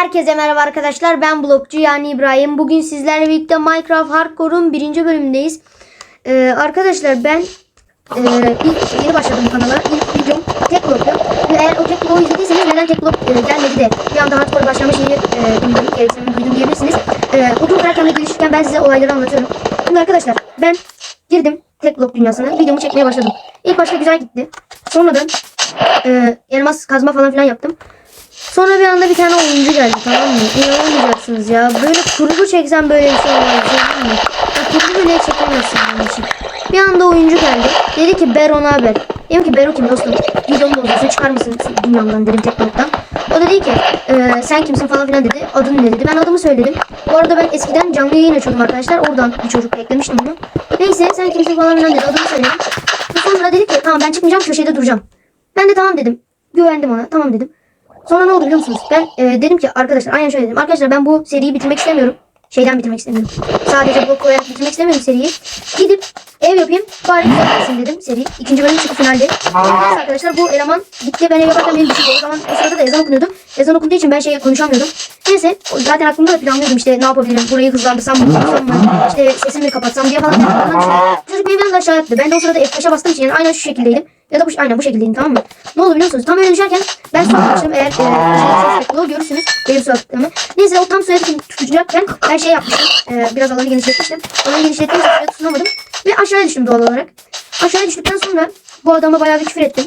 Herkese merhaba arkadaşlar. Ben Blokçu yani İbrahim. Bugün sizlerle birlikte Minecraft Hardcore'un birinci bölümündeyiz. Ee, arkadaşlar ben e, ilk yeni başladım kanala. İlk videom tek bloktu. Eğer o tek bloğu izlediyseniz neden tek blok e, gelmedi de bir anda hardcore başlama şeyi e, duydum, gereksinimi duydum diyebilirsiniz. E, okul karakterle gelişirken ben size olayları anlatıyorum. Şimdi arkadaşlar ben girdim tek blok dünyasına. Videomu çekmeye başladım. İlk başta güzel gitti. Sonradan e, elmas kazma falan filan yaptım. Sonra bir anda bir tane oyuncu geldi tamam mı? İnanamayacaksınız ya. Böyle kurgu çeksem böyle bir şey olmaz. Değil mi? Ya kurgu bile çekemezsin bunun için. Bir anda oyuncu geldi. Dedi ki Bero haber? Dedim ki Bero kim dostum? Videomu bozuyorsun çıkar mısın dünyamdan dedim tek noktan. O da dedi ki "Ee, sen kimsin falan filan dedi. Adın ne dedi. Ben adımı söyledim. Bu arada ben eskiden canlı yayın açıyordum arkadaşlar. Oradan bir çocuk eklemiştim bunu. Neyse sen kimsin falan filan dedi. Adımı söyledim. Sonra dedi ki tamam ben çıkmayacağım köşede duracağım. Ben de tamam dedim. Güvendim ona. Tamam dedim. Sonra ne oldu biliyor musunuz? Ben e, dedim ki arkadaşlar aynen şöyle dedim. Arkadaşlar ben bu seriyi bitirmek istemiyorum. Şeyden bitirmek istemiyorum. Sadece blok koyarak bitirmek istemiyorum seriyi. Gidip ev yapayım. Bari güzel dedim seri. İkinci bölüm çıktı finalde. Arkadaşlar bu eleman gitti. Ben ev yaparken benim düşük. O zaman o sırada da ezan okunuyordu. Ezan okunduğu için ben şey konuşamıyordum. Neyse zaten aklımda da planlıyordum işte ne yapabilirim. Burayı hızlandırsam mı? İşte sesimi mi kapatsam diye falan. Çocuk beni bir anda aşağı attı. Ben de o sırada F5'e bastığım için yani aynen şu şekildeydim. Ya da bu aynen bu şekildeydim tamam mı? Ne oldu biliyor musunuz? Tam öyle düşerken ben su atmıştım. Eğer e, şey, şey, görürsünüz. Benim su attığımı. Neyse o tam suya tutacakken ben şey yapmıştım. E, biraz alanı genişletmiştim. Alanı genişlettiğim için suya tutunamadım. Ve aşağıya düştüm doğal olarak. Aşağıya düştükten sonra bu adama bayağı bir küfür ettim.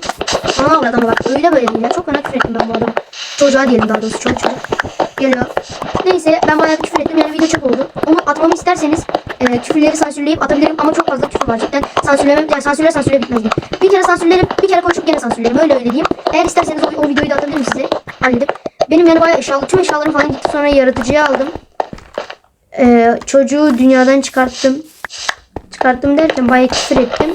Ana avrat adama bak öyle böyle değil ya. Çok fena küfür ettim ben bu adama. Çocuğa diyelim daha doğrusu çocuk çocuk. Geliyor. Neyse ben bayağı bir küfür ettim yani video çok oldu. Onu atmamı isterseniz e, küfürleri sansürleyip atabilirim ama çok fazla küfür var cidden. Sansürlemem yani sansürler sansürle bitmezdi. Bir kere sansürlerim bir kere konuşup gene sansürlerim öyle öyle diyeyim. Eğer isterseniz o, o videoyu da atabilirim size. Halledip. Benim yani bayağı eşyalı tüm eşyalarım falan gitti sonra yaratıcıya aldım. E, çocuğu dünyadan çıkarttım. Çıkarttım derken bayağı küfür ettim.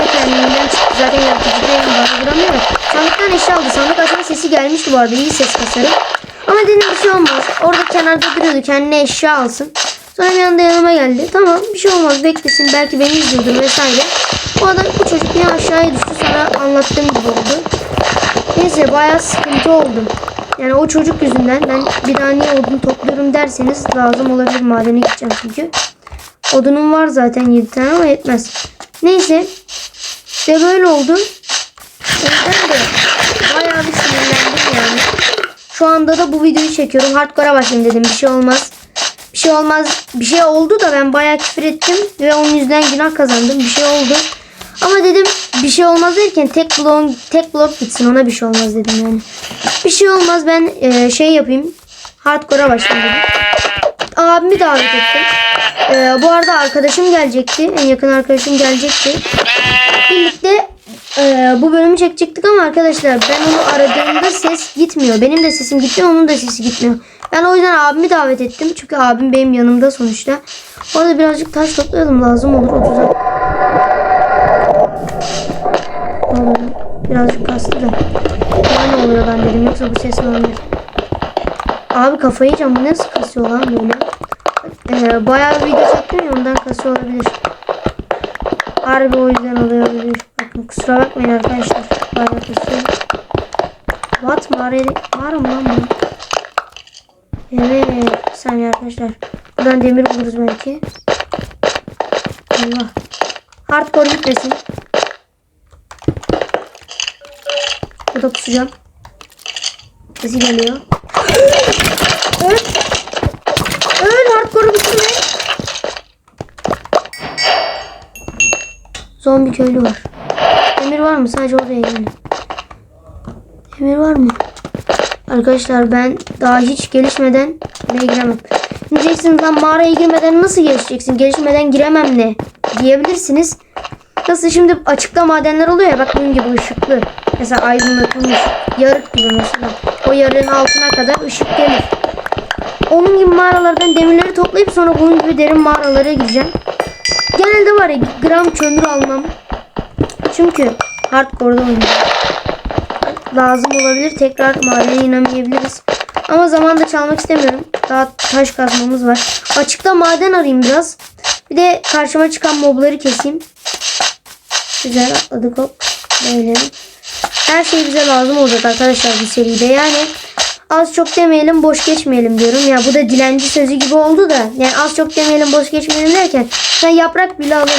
Ve kendimden çıktı. Zaten yaratıcıdayım. Bana vuramıyor. Sandıktan eşya aldı. Sandık açma sesi gelmişti bu arada. İyi ses kasarım. Ama dedim bir şey olmaz. Orada kenarda duruyordu. Kendine eşya alsın. Sonra anda yanıma geldi. Tamam bir şey olmaz beklesin. Belki beni izliyordur vesaire. Bu adam bu çocuk yine aşağıya düştü. Sonra anlattığım gibi oldu. Neyse bayağı sıkıntı oldu. Yani o çocuk yüzünden ben bir daha niye odun topluyorum derseniz lazım olabilir madene gideceğim çünkü. Odunum var zaten 7 tane ama yetmez. Neyse. İşte böyle oldu. O yüzden de bayağı bir sinirlendim yani. Şu anda da bu videoyu çekiyorum. Hardcore'a başlayayım dedim. Bir şey olmaz. Şey olmaz. Bir şey oldu da ben bayağı küfür ettim. Ve onun yüzünden günah kazandım. Bir şey oldu. Ama dedim bir şey olmaz derken tek blok tek blok gitsin ona bir şey olmaz dedim yani. Bir şey olmaz ben e, şey yapayım. Hardcore'a başlayayım dedim. Abimi davet ettim. E, bu arada arkadaşım gelecekti. En yakın arkadaşım gelecekti. Birlikte e, bu bölümü çekecektik ama arkadaşlar ben onu aradığımda ses gitmiyor. Benim de sesim gitmiyor, onun da sesi gitmiyor. Ben o yüzden abimi davet ettim. Çünkü abim benim yanımda sonuçta. Orada birazcık taş toplayalım lazım olur 30'a. Vallahi Birazcık kastı da. Ne oluyor ben dedim yoksa bu ses olabilir? Abi kafayı yiyeceğim. Bu nasıl kasıyor lan böyle? Ee, bayağı video çektim ya ondan kasıyor olabilir. Harbi o yüzden olabilir. Bakın kusura bakmayın arkadaşlar. Bayağı kasıyor. What? Mağara, mağara mı lan bu? Evet. Bir arkadaşlar. Buradan demir buluruz belki. Allah. Hardcore gitmesin. Burada pusacağım. Sesi geliyor. Öl. Öl hardcore'u bitirme. Zombi köylü var. Demir var mı? Sadece oraya gelin. Demir var mı? Arkadaşlar ben daha hiç gelişmeden buraya giremem. Diyeceksiniz lan mağaraya girmeden nasıl gelişeceksin? Gelişmeden giremem ne? Diyebilirsiniz. Nasıl şimdi açıkta madenler oluyor ya bak bunun gibi ışıklı. Mesela aydınlatılmış. Yarık gibi mesela. O yarığın altına kadar ışık gelir. Onun gibi mağaralardan demirleri toplayıp sonra bunun gibi derin mağaralara gireceğim. Genelde var ya gram kömür almam. Çünkü hardcore'da oynuyorum. Lazım olabilir. Tekrar madene inemeyebiliriz. Ama zaman da çalmak istemiyorum. Daha taş kazmamız var. Açıkta maden arayayım biraz. Bir de karşıma çıkan mobları keseyim. Güzel atladık hop. Böyle. Her şey bize lazım olacak arkadaşlar bu seride. Yani az çok demeyelim boş geçmeyelim diyorum. Ya bu da dilenci sözü gibi oldu da. Yani az çok demeyelim boş geçmeyelim derken ben yaprak bile alalım.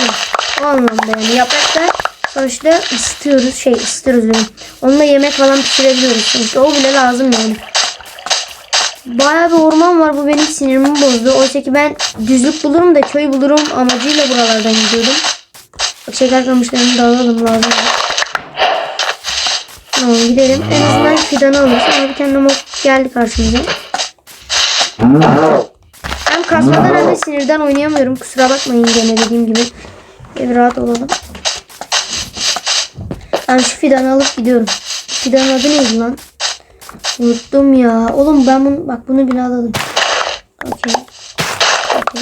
O anlamda yani yaprak da sonuçta ısıtıyoruz şey ısıtıyoruz dedim. Onunla yemek falan pişirebiliyoruz. Sonuçta o bile lazım yani. Bayağı bir orman var. Bu benim sinirimi bozdu. Oysa ki ben düzlük bulurum da köy bulurum amacıyla buralardan gidiyordum. Bak şeker kamışlarını da alalım lazım. Tamam gidelim. En azından fidanı alırız. Ama bir tane mob geldi karşımıza. Hem kasmadan hem de sinirden oynayamıyorum. Kusura bakmayın gene dediğim gibi. Bir rahat olalım. Ben şu fidanı alıp gidiyorum. Fidanın adı neydi lan? Unuttum ya. Oğlum ben bunu bak bunu bile alalım. Okey. Okey.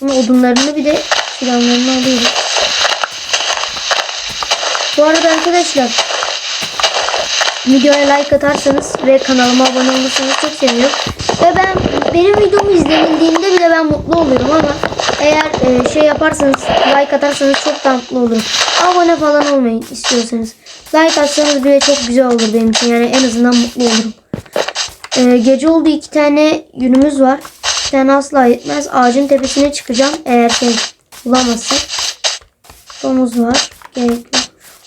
Bunun odunlarını bir de fidanlarını alıyorum. Bu arada arkadaşlar videoya like atarsanız ve kanalıma abone olursanız çok sevinirim. Ve ben benim videomu izlenildiğinde bile ben mutlu oluyorum ama eğer e, şey yaparsanız like atarsanız çok mutlu olurum. Abone falan olmayın istiyorsanız. Like atsanız bile çok güzel olur benim için. Yani en azından mutlu olurum. E, gece oldu iki tane yünümüz var. Bir tane asla yetmez. Ağacın tepesine çıkacağım eğer şey bulamazsak. Domuz var. Gerek yok.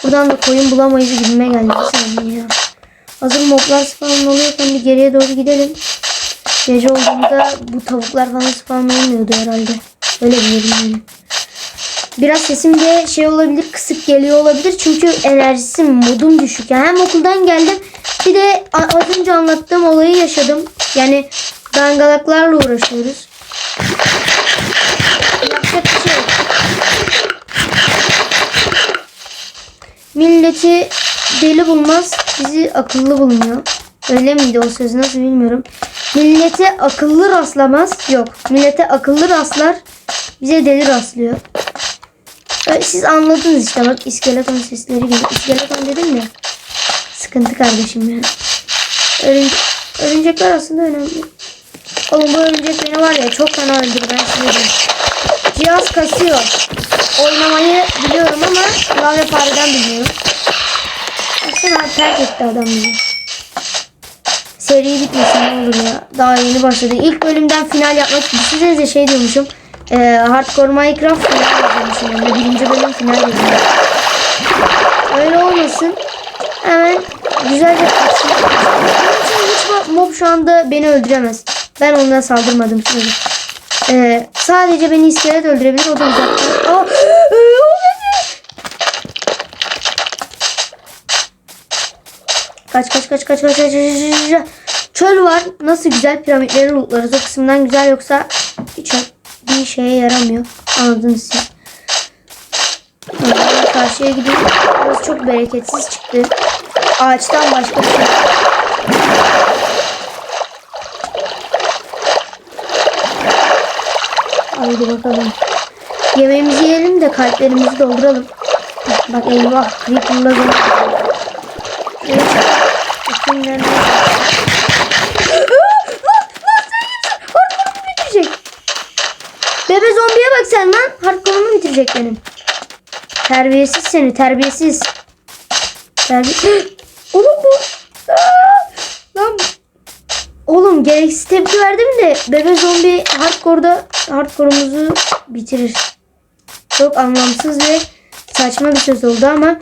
Buradan da koyun bulamayız gibime geldi bir ya. Hazır moblar spawn oluyorken bir geriye doğru gidelim. Gece olduğunda bu tavuklar falan spawn olmuyordu herhalde. Öyle biliyorum yani. Biraz sesim de şey olabilir kısık geliyor olabilir çünkü enerjisim modum düşük. Yani hem okuldan geldim bir de az önce anlattığım olayı yaşadım. Yani dangalaklarla uğraşıyoruz. Yapacak bir şey. Milleti deli bulmaz, bizi akıllı bulmuyor. Öyle miydi o söz nasıl bilmiyorum. Millete akıllı rastlamaz. Yok. Millete akıllı rastlar. Bize deli rastlıyor. Siz anladınız işte bak iskeleton sesleri gibi. İskeleton dedim ya. Sıkıntı kardeşim ya. Örümce örümcekler aslında önemli. Oğlum bu örümcek beni var ya çok fena öldürdü ben size. Cihaz kasıyor. Oynamayı biliyorum ama klavye fareden bilmiyorum. Baksana abi terk etti adam bizi. Seri bitmesin ne olur ya. Daha yeni başladı. İlk bölümden final yapmak düşünsenize şey diyormuşum. E, Hardcore Minecraft final yazıyormuşum. Yani birinci bölüm final yazıyorum. Öyle olmasın. Hemen güzelce kaçsın. Hiç mob şu anda beni öldüremez. Ben ondan saldırmadım sürece. Ee, sadece beni iskelet öldürebilir. O da uzaktan. Aa, Kaç kaç kaç kaç kaç kaç kaç. Çöl var. Nasıl güzel piramitleri lootlarız. O kısımdan güzel yoksa hiç bir şeye yaramıyor. Anladınız siz. Ee, karşıya gidiyorum. Burası çok bereketsiz çıktı. Ağaçtan başka bir şey. Haydi bakalım. Yemeğimizi yiyelim de kalplerimizi dolduralım. Bak eyvah. Creeper'la zor. Evet. İçinden. Bebe zombiye bak sen lan. Hardcore'umu bitirecek benim. Terbiyesiz seni terbiyesiz. Terbiye... Oğlum bu. Lan Oğlum gereksiz tepki verdim de bebe zombi hardcore'da hardcore'umuzu bitirir. Çok anlamsız ve saçma bir söz oldu ama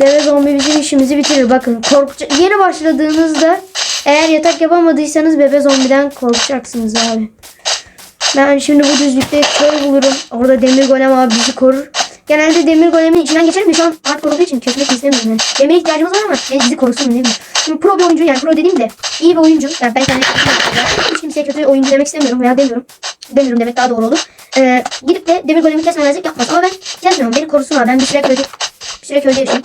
bebe zombi bizim işimizi bitirir. Bakın korkacak yeni başladığınızda eğer yatak yapamadıysanız bebe zombiden korkacaksınız abi. Ben şimdi bu düzlükte köy bulurum. Orada demir golem abi bizi korur. Genelde demir golemin içinden geçerim şu an hardcore olduğu için kesmek istemiyorum yani. Demire ihtiyacımız var ama yani bizi korusun ne bileyim. Şimdi pro bir oyuncu yani pro dediğim de iyi bir oyuncu. Yani ben kendime hiç kimseye kötü oyuncu demek istemiyorum veya demiyorum. Demiyorum demek daha doğru olur. Ee, gidip de demir golemi kesmemezlik yapmaz. Ama ben kesmiyorum. Beni korusun abi. Ben bir süre köyde, bir süre köyde yaşayayım.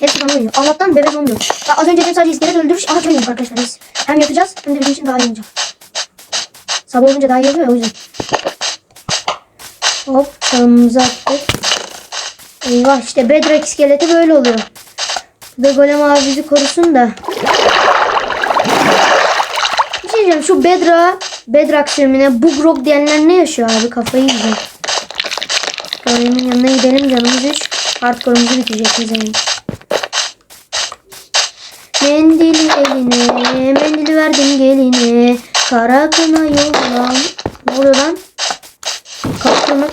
Hepsi bana uyuyor. Allah'tan bebek olmuyor. Bak az önce dedim sadece iskelet öldürmüş. Aha yedik arkadaşlar biz. Hem yapacağız hem de bizim için daha iyi olacak. Sabah olunca daha iyi oluyor ya, o yüzden. Hop çalımımızı attık. Eyvah işte Bedrock iskeleti böyle oluyor. Ve Golem abi bizi korusun da. Bir şey diyeceğim şu Bedrock, Bedrock sürümüne Bugrok diyenler ne yaşıyor abi kafayı yiyeceğim. Golem'in yanına gidelim canımız 3. Hardcore'umuzu bitirecek bize. Mendili eline, mendili verdim geline. Kara kına yollan. Ne oluyor lan? Kapı kırma.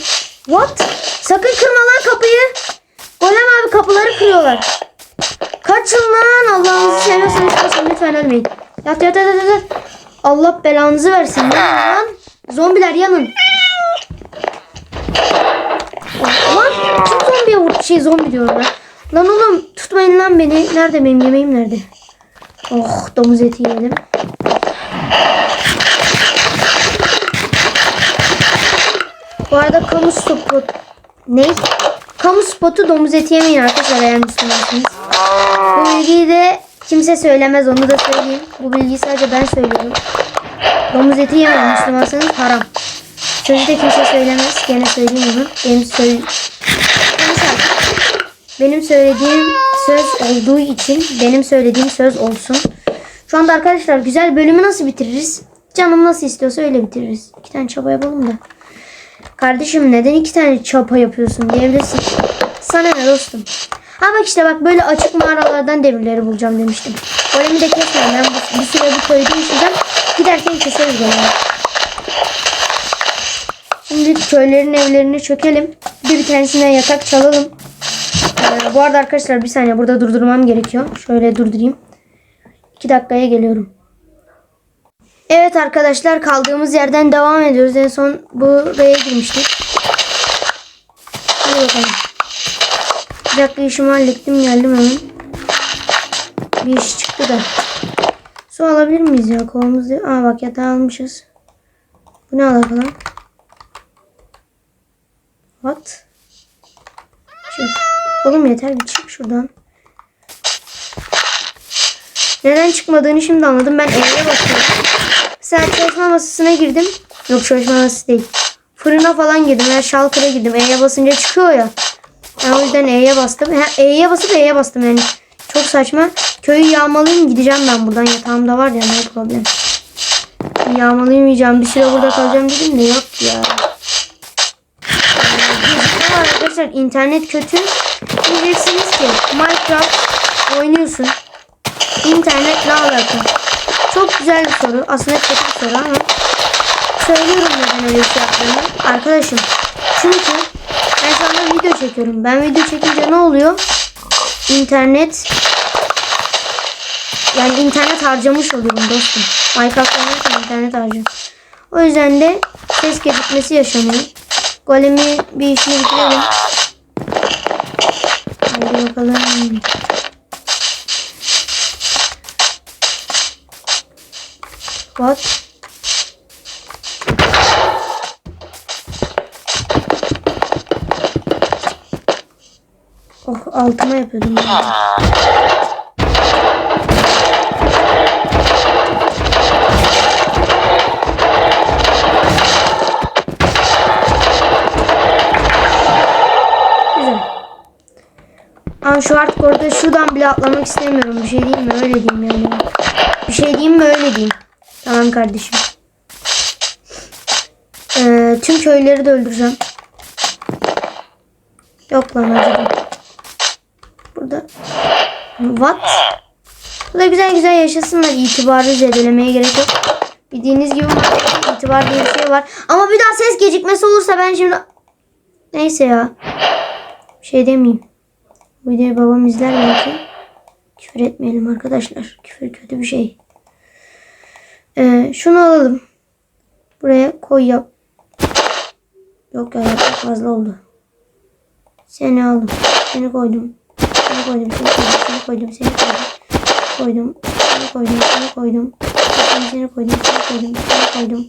What? Sakın kırma lan kapıyı. Golem abi kapıları kırıyorlar. Kaçın lan Allah'ınızı seviyorsanız kaçın lütfen ölmeyin. Yat yat yat yat. yat. Allah belanızı versin. Lan. Zombiler yanın. Lan kim zombiye vurdu? Şey zombi diyorum ben. Lan oğlum tutmayın lan beni. Nerede benim yemeğim nerede? Oh domuz eti yiyelim. Bu arada kamu spotu ne? Kamu spotu domuz eti yemeyin arkadaşlar eğer Müslümansınız. Bu bilgiyi de kimse söylemez onu da söyleyeyim. Bu bilgiyi sadece ben söylüyorum. Domuz eti yemeyin Müslümansanız haram. Sözü de kimse söylemez. Gene söyleyeyim onu. Benim söyle... Benim söylediğim söz olduğu için benim söylediğim söz olsun. Şu anda arkadaşlar güzel bölümü nasıl bitiririz? Canım nasıl istiyorsa öyle bitiririz. İki tane çaba yapalım da. Kardeşim neden iki tane çapa yapıyorsun diyebilirsin. Sana ne dostum? Ha bak işte bak böyle açık mağaralardan demirleri bulacağım demiştim. Golemi de kesmem ben bir süre bu köyde yaşayacağım. Giderken keseriz golemi. Şimdi köylerin evlerini çökelim. Bir tanesine yatak çalalım. Ee, bu arada arkadaşlar bir saniye burada durdurmam gerekiyor. Şöyle durdurayım. 2 dakikaya geliyorum. Evet arkadaşlar kaldığımız yerden devam ediyoruz. En son buraya girmiştik. Hadi bakalım. Bir dakika işimi hallettim geldim hemen. Bir iş çıktı da. Su alabilir miyiz ya? Kovamız değil. Aa bak yatağı almışız. Bu ne alaka lan? What? Çık. Oğlum yeter bir çık şuradan. Neden çıkmadığını şimdi anladım. Ben E'ye basıyorum. Mesela çalışma masasına girdim. Yok çalışma masası değil. Fırına falan girdim. Yani şalkıra girdim. E'ye basınca çıkıyor ya. Ben o yüzden E'ye bastım. E'ye basıp E'ye bastım yani. Çok saçma. Köyü yağmalayayım gideceğim ben buradan. Yatağımda var ya ne problem. Yağmalayamayacağım. Bir süre burada kalacağım dedim de yok ya. Arkadaşlar internet kötü. Diyeceksiniz ki Minecraft oynuyorsun. İnternet ne alaka? Çok güzel bir soru. Aslında kötü bir soru ama söylüyorum neden öyle şey yaptığımı. Arkadaşım çünkü ben şu video çekiyorum. Ben video çekince ne oluyor? İnternet yani internet harcamış oluyorum dostum. Minecraft oynarken internet harcıyorum. O yüzden de ses gecikmesi yaşanıyor. Golemi bir işini bitirelim. Hadi bakalım. What? Oh altıma yapıyordum. Ben. Ama şu hardcore'da şuradan bile atlamak istemiyorum. Bir şey diyeyim mi? Öyle diyeyim yani. Bir şey diyeyim mi? Öyle diyeyim. Tamam kardeşim. Ee, tüm köyleri de öldüreceğim. Yok lan acıdım. Burada. What? Burada güzel güzel yaşasınlar. İtibarı zedelemeye gerek yok. Bildiğiniz gibi itibar diye bir şey var. Ama bir daha ses gecikmesi olursa ben şimdi... Neyse ya. Bir şey demeyeyim. Videoyu babam izler belki. Küfür etmeyelim arkadaşlar. Küfür kötü bir şey. Ee, şunu alalım. Buraya koy yap. Yok ya yapmak fazla oldu. Seni aldım. Seni koydum. Seni koydum. Seni koydum. Seni koydum. Seni koydum. Seni koydum. Seni koydum. Seni, seni koydum. Seni koydum. Seni koydum.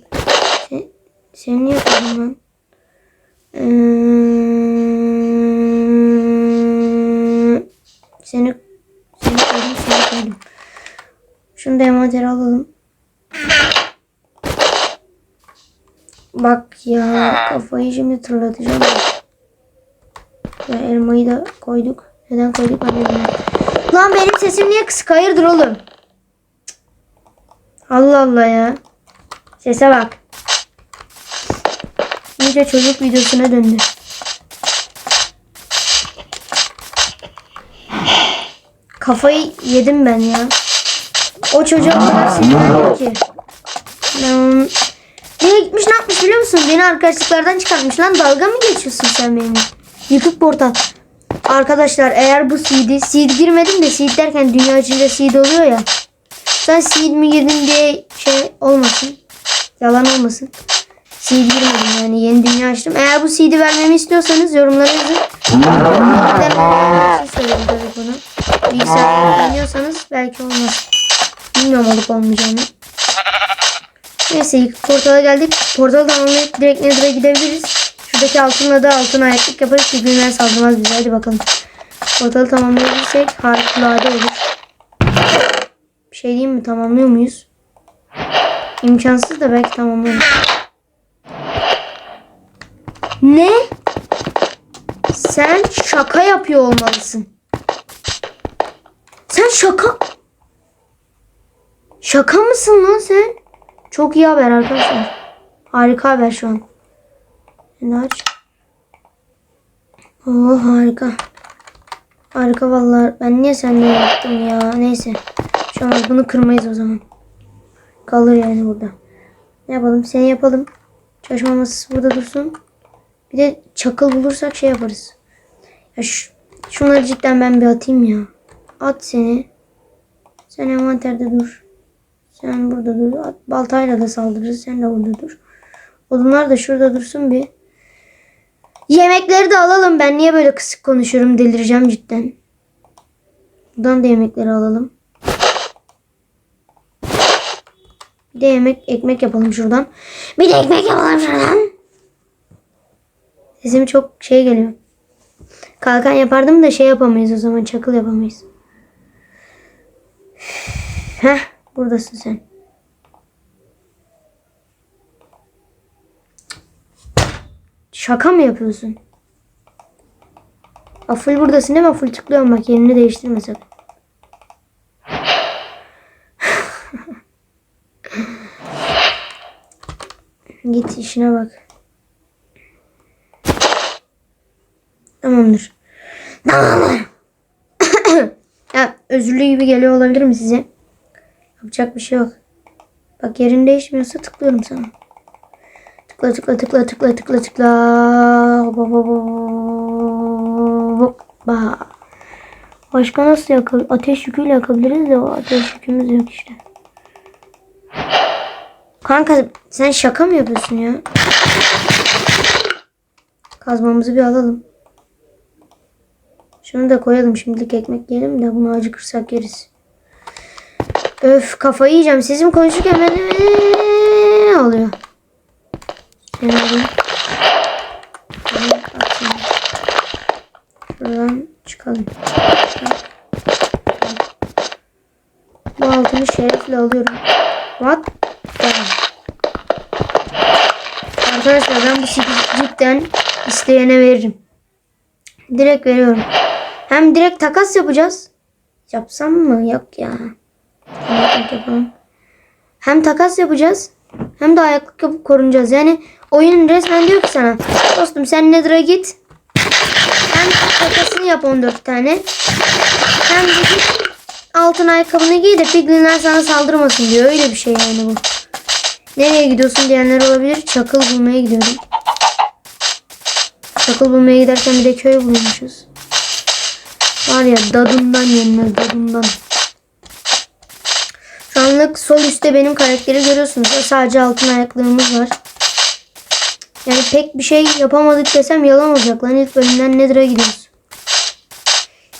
Sen, seni niye koydum lan? Ee, seni seni koydum. Seni koydum. Şunu da envantere alalım. Bak ya kafayı şimdi tırlatacağım. Ve elmayı da koyduk. Neden koyduk bilmiyorum. Lan benim sesim niye kısık? Hayırdır oğlum? Allah Allah ya. Sese bak. İyice çocuk videosuna döndü. Kafayı yedim ben ya. O çocuğa o kadar sinirlendim ki. Ben onun... Nereye gitmiş ne yapmış biliyor musun? Beni arkadaşlıklardan çıkartmış lan. Dalga mı geçiyorsun sen benimle? Yıkık portal. Arkadaşlar eğer bu seed'i seed girmedim de seed derken dünya içinde seed oluyor ya. Sen seed mi girdin diye şey olmasın. Yalan olmasın. Seed girmedim yani yeni dünya açtım. Eğer bu seed'i vermemi istiyorsanız yorumlara yazın. Bir şey söyleyeyim tabii bunu. Bilgisayar oynuyorsanız belki olmaz. Bilmiyorum olup olmayacağını. Neyse ilk portala geldik. Portalı tamamlayıp direkt Nether'a gidebiliriz. Şuradaki altınla da altın ayaklık yaparız ki günler saldırmaz bize. Hadi bakalım. Portalı tamamlayabilirsek harikulade olur. Bir şey diyeyim mi? Tamamlıyor muyuz? İmkansız da belki tamamlarız. Ne? Sen şaka yapıyor olmalısın. Sen şaka... Şaka mısın lan sen? Çok iyi haber arkadaşlar. Harika haber şu an. Aç. Oh harika. Harika vallahi. Ben niye seninle yaptım ya? Neyse. Şu an bunu kırmayız o zaman. Kalır yani burada. Ne yapalım? Seni yapalım. Çalışma masası burada dursun. Bir de çakıl bulursak şey yaparız. Ya şu, şunları cidden ben bir atayım ya. At seni. Sen envanterde dur. Sen burada dur. At, baltayla da saldırırız. Sen de burada dur. Odunlar da şurada dursun bir. Yemekleri de alalım. Ben niye böyle kısık konuşuyorum? Delireceğim cidden. Buradan da yemekleri alalım. Bir de yemek, ekmek yapalım şuradan. Bir de ekmek yapalım şuradan. Sesim çok şey geliyor. Kalkan yapardım da şey yapamayız o zaman. Çakıl yapamayız. Heh, buradasın sen. Şaka mı yapıyorsun? Aa, full buradasın değil mi? Full tıklıyorum bak yerini değiştirme sakın. Git işine bak. Tamamdır. Tamamdır. ya özürlü gibi geliyor olabilir mi size? Yapacak bir şey yok. Bak yerin değişmiyorsa tıklıyorum sana. Tıkla tıkla tıkla tıkla tıkla tıkla. Hoppa hoppa hoppa. Başka nasıl yakabiliriz? Ateş yüküyle yakabiliriz de o ateş yükümüz yok işte. Kanka sen şaka mı yapıyorsun ya? Kazmamızı bir alalım. Şunu da koyalım şimdilik ekmek yiyelim de bunu acıkırsak yeriz. Öf kafayı yiyeceğim. Sesim konuşurken ben ne oluyor? Şuradan çıkalım. Bu altını şerefle alıyorum. What? Arkadaşlar ben bu seti cidden isteyene veririm. Direkt veriyorum. Hem direkt takas yapacağız. Yapsam mı? Yok ya. Hem takas yapacağız. Hem de ayaklık yapıp korunacağız. Yani oyun resmen diyor ki sana. Dostum sen Nether'a git. Hem takasını yap 14 tane. Hem de git altın ayakkabını giy de piglinler sana saldırmasın diyor. Öyle bir şey yani bu. Nereye gidiyorsun diyenler olabilir. Çakıl bulmaya gidiyorum. Çakıl bulmaya giderken bir de köy bulmuşuz. Var ya dadından yenmez dadından. Şu anlık sol üstte benim karakteri görüyorsunuz. Sadece altın ayaklığımız var. Yani pek bir şey yapamadık desem yalan olacak lan. İlk bölümden Nether'a gidiyoruz.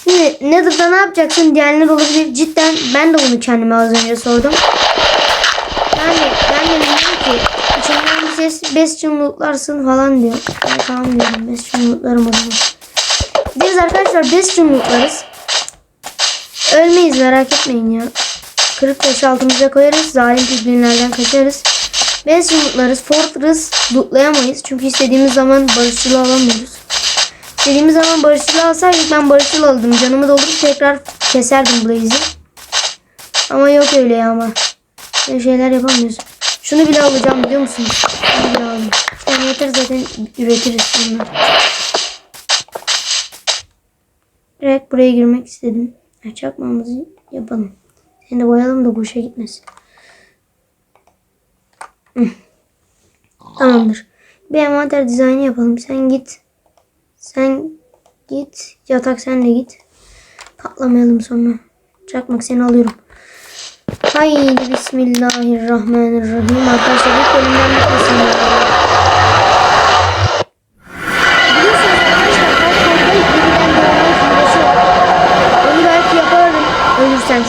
Şimdi Nether'da ne yapacaksın diyenler olabilir. Cidden ben de bunu kendime az önce sordum. Yani ben de dedim ki içinden bir ses Bastion lootlarsın falan diyor. Ben tamam diyorum Bastion lootlarım o zaman. Biz arkadaşlar Bastion lootlarız. Ölmeyiz merak etmeyin ya. Kırık taşı altımıza koyarız. Zalim piglinlerden kaçarız. Bastion lootlarız. Fortress lootlayamayız. Çünkü istediğimiz zaman barışçılı alamıyoruz. İstediğimiz zaman barışçılı alsaydık ben barışçılı aldım. Canımı doldurup tekrar keserdim Blaze'i. Ama yok öyle ya ama. Böyle şeyler yapamıyoruz. Şunu bile alacağım biliyor musunuz? Şunu bile aldım. Yani yeter zaten üretiriz bunlar. Direkt buraya girmek istedim. Ya, Çakmamızı yapalım. Seni de boyayalım da boşa gitmesin. Tamamdır. Bir envanter dizaynı yapalım. Sen git. Sen git. Yatak sen de git. Patlamayalım sonra. Çakmak seni alıyorum. Haydi Bismillahirrahmanirrahim. Arkadaşlar ilk bölümden bitmesin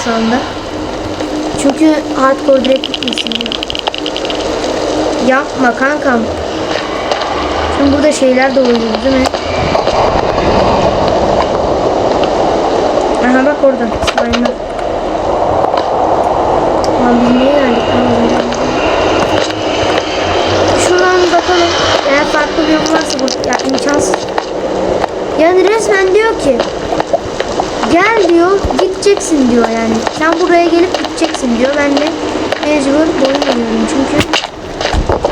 şu. Çünkü hardcore direkt bitmesin ya. Yapma kankam. Şimdi burada şeyler de oluyor değil mi? Aha bak orada slime'lar. Lan biz niye geldik lan az önce? Şuradan bakalım. Eğer farklı bir yol varsa bu ya imkansız. Yani resmen diyor ki gel diyor gideceksin diyor yani. Sen buraya gelip gideceksin diyor. Ben de mecbur boyun eğiyorum çünkü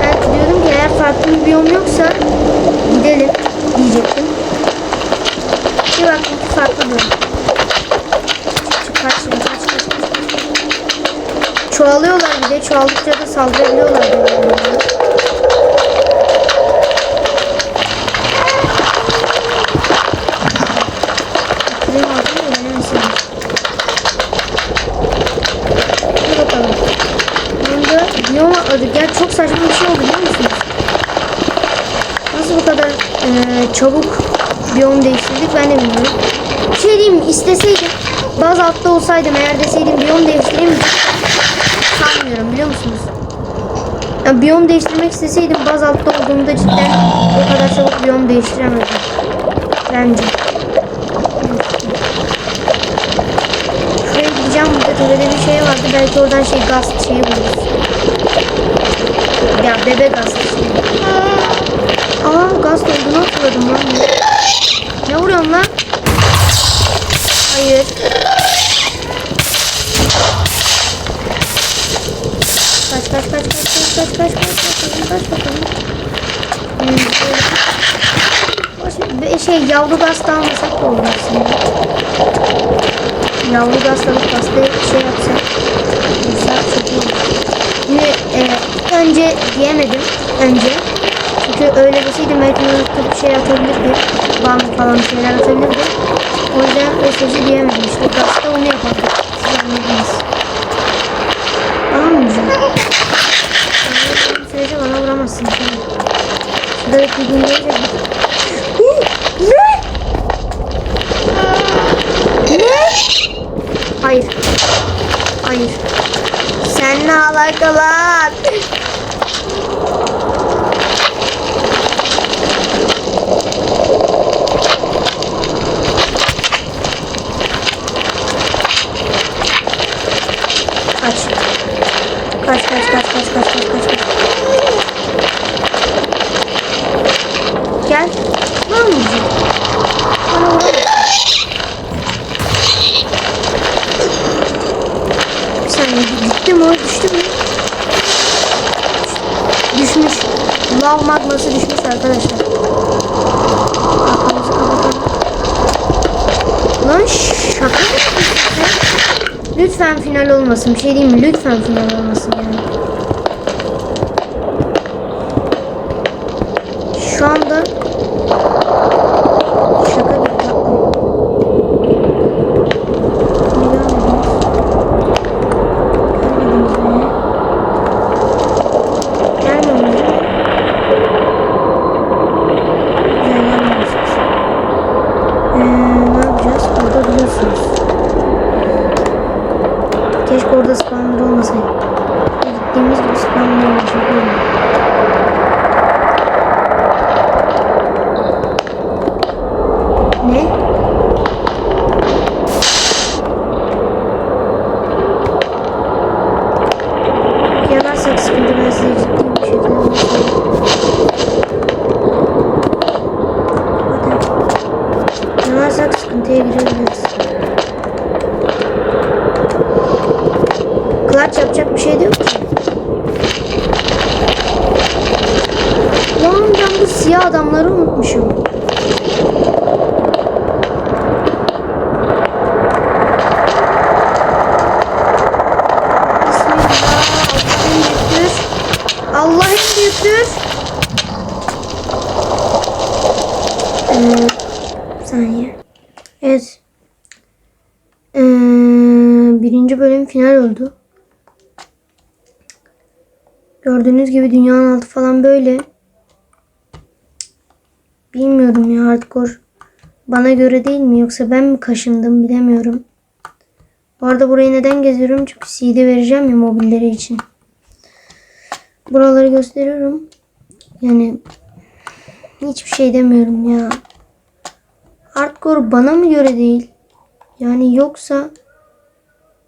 ben diyordum ki eğer farklı bir biyom yoksa gidelim diyecektim. Bir baktım ki farklı biyom. Kaç. Çoğalıyorlar bir de çoğaldıkça da saldırabiliyorlar. birbirlerine. Krem aldım da denemesin. Hadi bakalım. Bunda biyom atladı. Gel çok saçma bir şey oldu biliyor musunuz? Nasıl bu kadar eee, çabuk biyom değiştirdik ben de bilmiyorum. Bir şey diyeyim mi? İsteseydim baz altta olsaydım eğer deseydim biyom değiştireyim? Sanmıyorum biliyor musunuz? Yani biyom değiştirmek isteseydim baz altta olduğumda cidden o kadar çabuk biyom değiştiremezdim. Bence. Şuraya gideceğim. Burada tepede bir şey vardı. Belki oradan şey gaz şeyi buluruz. Ya bebe gaz işte. Aa gaz olduğunu hatırladım lan. Ne vuruyorsun lan? Hayır. Kaç kaç kaç kaç kaç kaç kaç kaç kaç kaç bakalım. Hmm, Şey yavru gaz da almasak da olur aslında. Yavru gaz alıp pastayı şey yapsak. Yapsak çok iyi. Şimdi e, önce diyemedim. Önce. Çünkü öyle deseydim belki YouTube şey atabilirdi. Bam falan bir şeyler atabilirdi. O yüzden sözü diyemedim. İşte gazda onu yapardık. Siz anladınız. Tamam mı güzel? Bu sürece bana vuramazsın. Şurada bir gün gelecek. Ne? Ne? Hayır. Hayır. Sen ne Kaç kaç kaç kaç kaç kaç kaç kaç. Gel. Var mı? Bana vuramazsın. Bir saniye gitti mi o düştü mü? Düşmüş. Lav magması düşmüş arkadaşlar. Arkamızı kapatalım. Lan şaka mı yapıyorsun sen? Lütfen final olmasın. Bir şey diyeyim mi? Lütfen final olmasın yani. Şu anda şaka gibi tatlım. Ne görmediniz? Görmediniz beni. Gelmediniz mi? Güzel gelmemişsiniz. Ee, ne yapacağız? Burada biliyorsunuz. Keşke orada spawner olmasaydı. Gittiğimiz gibi spawner olacak. Ne? Yanarsak sıkıntı ben size ciddi bir şekilde anlatayım. Bakın. Yanarsak sıkıntıya girebiliriz. Clutch yapacak bir şey de yok ki. Lan ben bu siyah adamları unutmuşum. Allah en büyüktür. Ee, saniye. Evet. Ee, birinci bölüm final oldu. Gördüğünüz gibi dünyanın altı falan böyle. Bilmiyorum ya hardcore. Bana göre değil mi yoksa ben mi kaşındım bilemiyorum. Bu arada burayı neden geziyorum? Çünkü CD vereceğim ya mobilleri için. Buraları gösteriyorum. Yani hiçbir şey demiyorum ya. Hardcore bana mı göre değil? Yani yoksa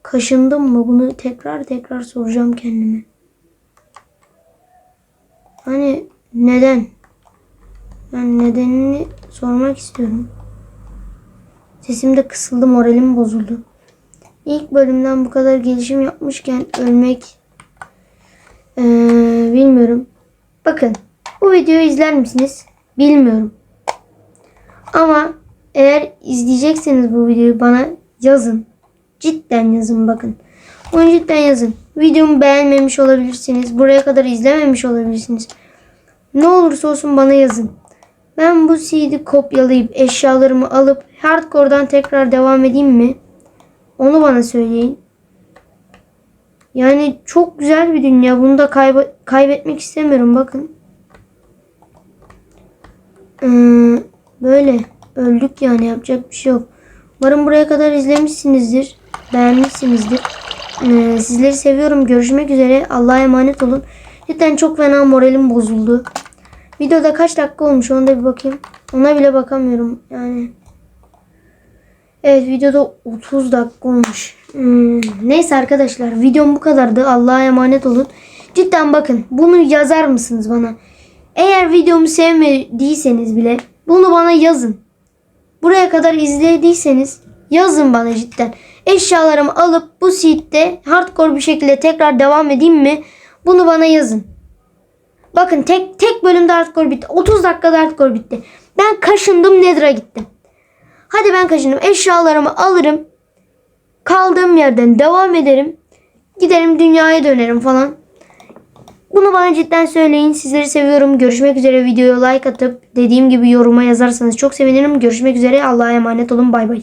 kaşındım mı? Bunu tekrar tekrar soracağım kendime. Hani neden? Ben nedenini sormak istiyorum. Sesim de kısıldı, moralim bozuldu. İlk bölümden bu kadar gelişim yapmışken ölmek eee, bilmiyorum. Bakın bu videoyu izler misiniz? Bilmiyorum. Ama eğer izleyecekseniz bu videoyu bana yazın. Cidden yazın bakın. Bunu cidden yazın. Videomu beğenmemiş olabilirsiniz. Buraya kadar izlememiş olabilirsiniz. Ne olursa olsun bana yazın. Ben bu CD kopyalayıp eşyalarımı alıp hardcore'dan tekrar devam edeyim mi? Onu bana söyleyin. Yani çok güzel bir dünya. Bunu da kaybe- kaybetmek istemiyorum. Bakın. Ee, böyle. Öldük yani. Yapacak bir şey yok. Umarım buraya kadar izlemişsinizdir. Beğenmişsinizdir. Ee, sizleri seviyorum. Görüşmek üzere. Allah'a emanet olun. Cidden çok fena moralim bozuldu. Videoda kaç dakika olmuş ona da bir bakayım. Ona bile bakamıyorum yani. Evet videoda 30 dakika olmuş. Hmm, neyse arkadaşlar videom bu kadardı. Allah'a emanet olun. Cidden bakın bunu yazar mısınız bana? Eğer videomu sevmediyseniz bile bunu bana yazın. Buraya kadar izlediyseniz yazın bana cidden. Eşyalarımı alıp bu seed'de hardcore bir şekilde tekrar devam edeyim mi? Bunu bana yazın. Bakın tek tek bölümde hardcore bitti. 30 dakikada hardcore bitti. Ben kaşındım Nether'a gittim. Hadi ben kaşındım. Eşyalarımı alırım. Kaldığım yerden devam ederim. Giderim dünyaya dönerim falan. Bunu bana cidden söyleyin. Sizleri seviyorum. Görüşmek üzere. Videoya like atıp dediğim gibi yoruma yazarsanız çok sevinirim. Görüşmek üzere. Allah'a emanet olun. Bay bay.